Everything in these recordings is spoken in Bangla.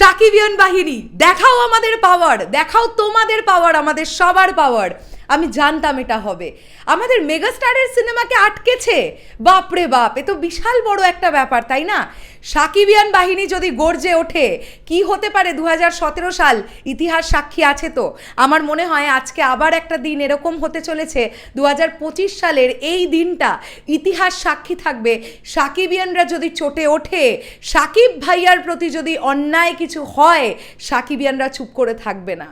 সাকিবিয়ান বাহিনী দেখাও আমাদের পাওয়ার দেখাও তোমাদের পাওয়ার আমাদের সবার পাওয়ার আমি জানতাম এটা হবে। আমাদের মেগাস্টারের সিনেমাকে আটকেছে। বাপরে বাপ, এ তো বিশাল বড় একটা ব্যাপার, তাই না? সাকিবিয়ান বাহিনী যদি গর্জে ওঠে, কি হতে পারে দু হাজার সতেরো সাল? ইতিহাস সাক্ষী আছে তো। আমার মনে হয় আজকে আবার একটা দিন এরকম হতে চলেছে দু হাজার পঁচিশ সালের এই দিনটা। ইতিহাস সাক্ষী থাকবে। সাকিবিয়ানরা যদি চটে ওঠে, সাকিব ভাইয়ার প্রতি যদি অন্যায় কিছু হয়, সাকিবিয়ানরা চুপ করে থাকবে না।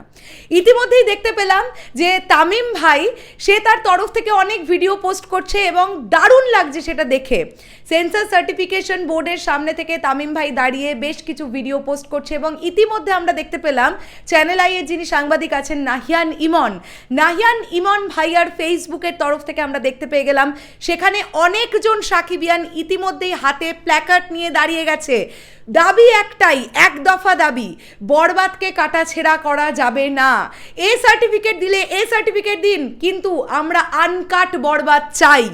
ইতিমধ্যেই দেখতে পেলাম যে তামিম ভাই, সে তার তরফ থেকে অনেক ভিডিও পোস্ট করছে এবং দারুণ লাগছে সেটা দেখে। সেন্সার সার্টিফিকেশন বোর্ডের সামনে থেকে তামিম ভাই দাঁড়িয়ে বেশ কিছু ভিডিও পোস্ট করছে এবং ইতিমধ্যে আমরা দেখতে পেলাম চ্যানেল আইয়ের যিনি সাংবাদিক আছেন নাহিয়ান ইমন। নাহিয়ান ইমন ভাইয়ার ফেসবুকের তরফ থেকে আমরা দেখতে পেয়ে গেলাম, সেখানে অনেকজন সাকিবিয়ান ইতিমধ্যেই হাতে প্ল্যাকার্ড নিয়ে দাঁড়িয়ে গেছে। দাবি একটাই, এক দফা দাবি, বরবাদকে কাটাছেড়া করা যাবে না। এ সার্টিফিকেট দিলে এ সার্টিফিকেট দিন কিন্তু আমরা আনকাট বরবাদ চাই।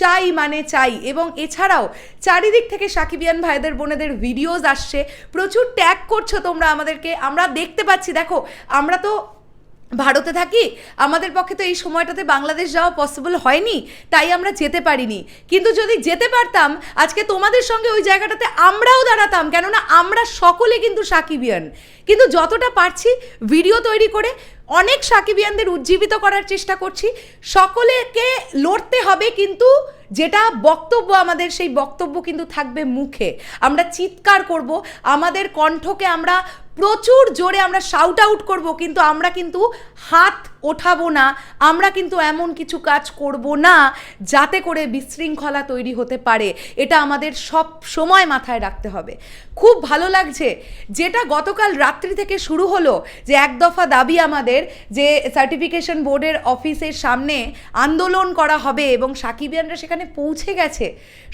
চাই মানে চাই। এবং এছাড়াও চারিদিক থেকে সাকিবিয়ান ভাইদের, বোনেদের ভিডিওস আসছে। প্রচুর ট্যাগ করছ তোমরা আমাদেরকে। আমরা দেখতে পাচ্ছি, দেখো, আমরা তো ভারতে থাকি, আমাদের পক্ষে তো এই সময়টাতে বাংলাদেশ যাওয়া পসিবল হয়নি, তাই আমরা যেতে পারিনি। কিন্তু যদি যেতে পারতাম, আজকে তোমাদের সঙ্গে ওই জায়গাটাতে আমরাও দাঁড়াতাম, কেননা আমরা সকলে কিন্তু সাকিবিয়ান। কিন্তু যতটা পারছি ভিডিও তৈরি করে অনেক সাকিবিয়ানদের উজ্জীবিত করার চেষ্টা করছি। সকলেকে লড়তে হবে, কিন্তু যেটা বক্তব্য আমাদের, সেই বক্তব্য কিন্তু থাকবে মুখে। আমরা চিৎকার করব, আমাদের কণ্ঠকে আমরা প্রচুর জোরে আমরা শাউট আউট করব কিন্তু আমরা কিন্তু হাত ওঠাবো না, আমরা কিন্তু এমন কিছু কাজ করব না যাতে করে বিশৃঙ্খলা তৈরি হতে পারে। এটা আমাদের সব সময় মাথায় রাখতে হবে। খুব ভালো লাগছে যেটা গতকাল রাত্রি থেকে শুরু হলো যে এক দফা দাবি আমাদের যে সার্টিফিকেশন বোর্ডের অফিসের সামনে আন্দোলন করা হবে এবং সাকিবিয়ানরা সেখানে পৌঁছে গেছে।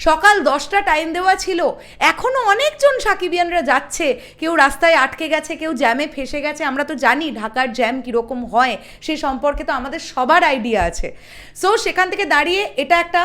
সকাল দশটা টাইম দেওয়া ছিল। এখনও অনেকজন সাকিবিয়ানরা যাচ্ছে। কেউ রাস্তায় আটকে গেছে, কেউ জ্যামে ফেসে গেছে। আমরা তো জানি ঢাকার জ্যাম কীরকম হয়, সে সম্পর্কে তো আমাদের সবার আইডিয়া আছে। সো সেখান থেকে দাঁড়িয়ে এটা একটা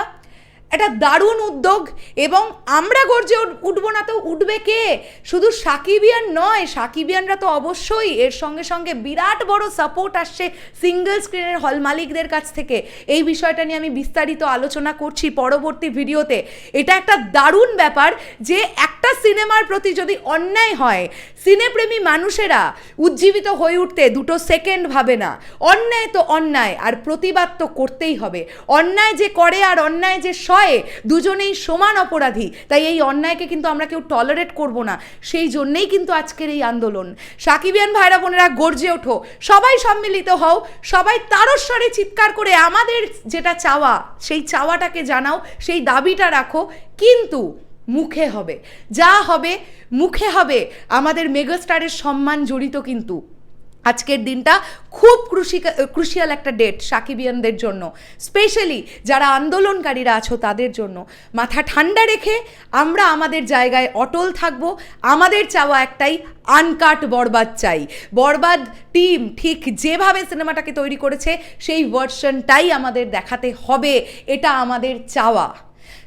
একটা দারুণ উদ্যোগ এবং আমরা গর্জে উঠ- উঠবো না তো উঠবে কে? শুধু সাকিবিয়ান নয়, সাকিবিয়ানরা তো অবশ্যই এর সঙ্গে সঙ্গে বিরাট বড় সাপোর্ট আসছে সিঙ্গেল স্ক্রিনের হল মালিকদের কাছ থেকে। এই বিষয়টা নিয়ে আমি বিস্তারিত আলোচনা করছি পরবর্তী ভিডিওতে এটা একটা দারুণ ব্যাপার যে একটা সিনেমার প্রতি যদি অন্যায় হয়, সিনেপ্রেমী মানুষেরা উজ্জীবিত হয়ে উঠতে দুটো সেকেন্ড ভাবে না। অন্যায় তো অন্যায়, আর প্রতিবাদ তো করতেই হবে। অন্যায় যে করে আর অন্যায় যে সয়ে, দুজনেই সমান অপরাধী। তাই এই অন্যায়কে কিন্তু আমরা কেউ টলারেট করব না। সেই জন্যেই কিন্তু আজকের এই আন্দোলন। সাকিবিয়ান ভাইরা বোনেরা, গর্জে ওঠো। সবাই সম্মিলিত হও, সবাই তারস্বরে চিৎকার করে আমাদের যেটা চাওয়া, সেই চাওয়াটাকে জানাও, সেই দাবিটা রাখো। কিন্তু মুখে হবে। যা হবে, মুখে হবে। আমাদের মেগাস্টারের সম্মান জড়িত কিন্তু। আজকের দিনটা খুব ক্রুশি ক্রুশিয়াল একটা ডেট সাকিবিয়ানদের জন্য। স্পেশালি যারা আন্দোলনকারীরা আছো তাদের জন্য। মাথা ঠান্ডা রেখে আমরা আমাদের জায়গায় অটল থাকব। আমাদের চাওয়া একটাই আনকাট বরবাদ চাই। বরবাদ টিম ঠিক যেভাবে সিনেমাটাকে তৈরি করেছে, সেই ভার্সনটাই আমাদের দেখাতে হবে। এটা আমাদের চাওয়া।